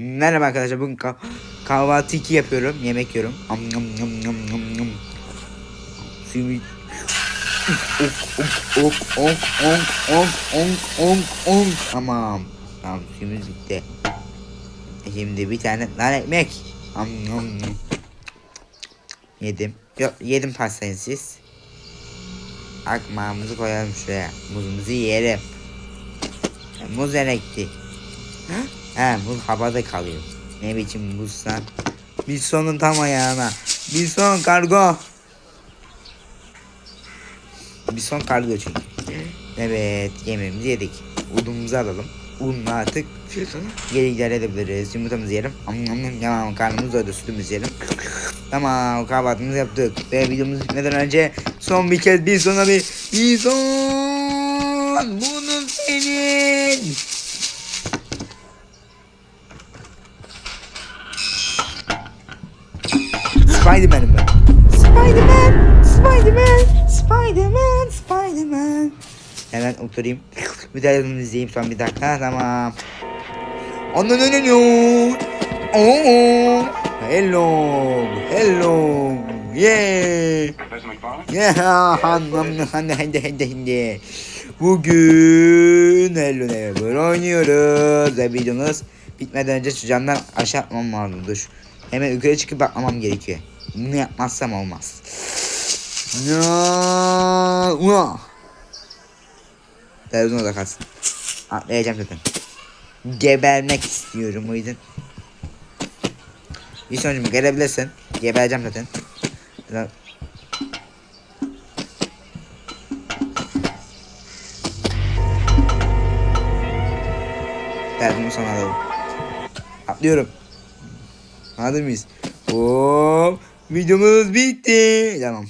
Merhaba arkadaşlar bugün kah- kahvaltı 2 yapıyorum. Yemek yiyorum. Am, am, am, am, am, am. Suyumu... Ok ok ok ok ok ok ok ok Tamam. Tamam suyumuz bitti. Şimdi bir tane lan ekmek. Am, am, am. Yedim. Yok yedim pastayı siz. Akmağımızı koyalım şuraya. Muzumuzu yiyelim. Muz erekti. He muz havada kalıyor. Ne biçim muzsan. Bir sonun tam ayağına. Bir son kargo. Bir son kargo çünkü. Evet yemeğimizi yedik. Unumuzu alalım. Unla artık geri idare edebiliriz. Yumurtamızı yiyelim. Am, am, am, Tamam karnımız doydu sütümüzü yiyelim. Tamam kahvaltımızı yaptık. Ve videomuz bitmeden önce son bir kez bir sona bir bir son. Bunu senin. Spiderman'im ben. Spiderman, Spiderman, Spiderman, Spiderman. Hemen oturayım. Bir daha bunu izleyeyim son bir dakika. Tamam. Onu ne ne Oh, hello, hello, yeah. Yeah, hanım hande hande hande hande. Bugün Hello Neighbor oynuyoruz ve videomuz bitmeden önce şu camdan aşağı atmam lazım. Dur. Hemen yukarı çıkıp bakmamam gerekiyor. Bunu yapmazsam olmaz. Ya, ua. Televizyon da kalsın. Atlayacağım zaten. Gebermek istiyorum o yüzden. Bir sonucum gelebilirsin. Gebereceğim zaten. Zaten Derdimi sana alalım. Atlıyorum. Hazır mıyız? Hop. Videomuz bitti. Tamam.